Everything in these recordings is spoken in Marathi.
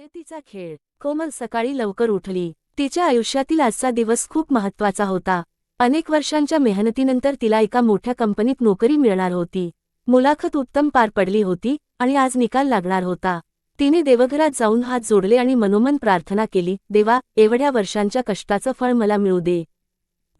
नियतीचा खेळ. कोमल सकाळी लवकर उठली. तिच्या आयुष्यातील आजचा दिवस खूप महत्त्वाचा होता. अनेक वर्षांच्या मेहनतीनंतर तिला एका मोठ्या कंपनीत नोकरी मिळणार होती. मुलाखत उत्तम पार पडली होती आणि आज निकाल लागणार होता. तिने देवघरात जाऊन हात जोडले आणि मनोमन प्रार्थना केली देवा एवढ्या वर्षांच्या कष्टाचं फळ मला मिळू दे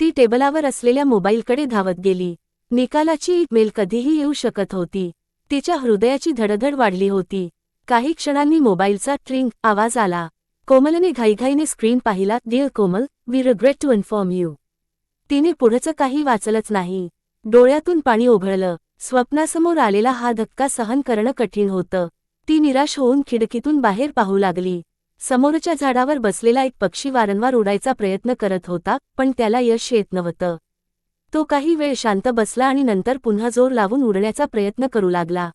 ती टेबलावर असलेल्या मोबाईलकडे धावत गेली. निकालाची मेल कधीही येऊ शकत होती. तिच्या हृदयाची धडधड वाढली होती. काही क्षणांनी मोबाईलचा ट्रिंग आवाज आला. कोमलने घाईघाईने स्क्रीन पाहिला. Dear Komal we regret to inform you तिने पुढचं काही वाचलंच नाही. डोळ्यातून पाणी ओघळलं. स्वप्नासमोर आलेला हा धक्का सहन करणं कठीण होतं. ती निराश होऊन खिडकीतून बाहेर पाहू लागली. समोरच्या झाडावर बसलेला एक पक्षी वारंवार उडायचा प्रयत्न करत होता पण त्याला यश येत नव्हतं. तो काही वेळ शांत बसला आणि नंतर पुन्हा जोर लावून उडण्याचा प्रयत्न करू लागला.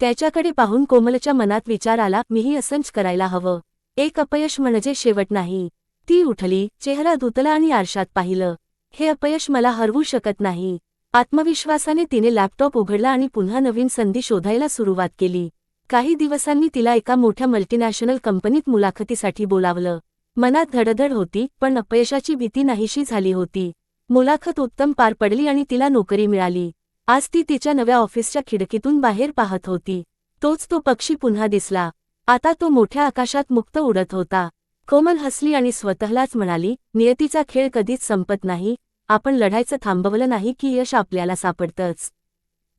त्याच्याकडे पाहून कोमलच्या मनात विचार आला मीही असंच करायला हवं. एक अपयश म्हणजे शेवट नाही. ती उठली चेहरा धुतला आणि आरशात पाहिलं. हे अपयश मला हरवू शकत नाही. आत्मविश्वासाने तिने लॅपटॉप उघडला आणि पुन्हा नवीन संधी शोधायला सुरुवात केली. काही दिवसांनी तिला एका मोठ्या मल्टीनॅशनल कंपनीत मुलाखतीसाठी बोलावलं. मनात धडधड होती पण अपयशाची भीती नाहीशी झाली होती. मुलाखत उत्तम पार पडली आणि तिला नोकरी मिळाली. आज ती तिच्या नव्या ऑफिसच्या खिडकीतून बाहेर पाहत होती. तोच तो पक्षी पुन्हा दिसला. आता तो मोठ्या आकाशात मुक्त उडत होता. कोमल हसली आणि स्वतःलाच म्हणाली नियतीचा खेळ कधीच संपत नाही. आपण लढायचं थांबवलं नाही की यश आपल्याला सापडतंच.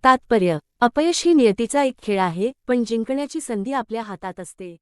तात्पर्य अपयश ही नियतीचा एक खेळ आहे पण जिंकण्याची संधी आपल्या हातात असते.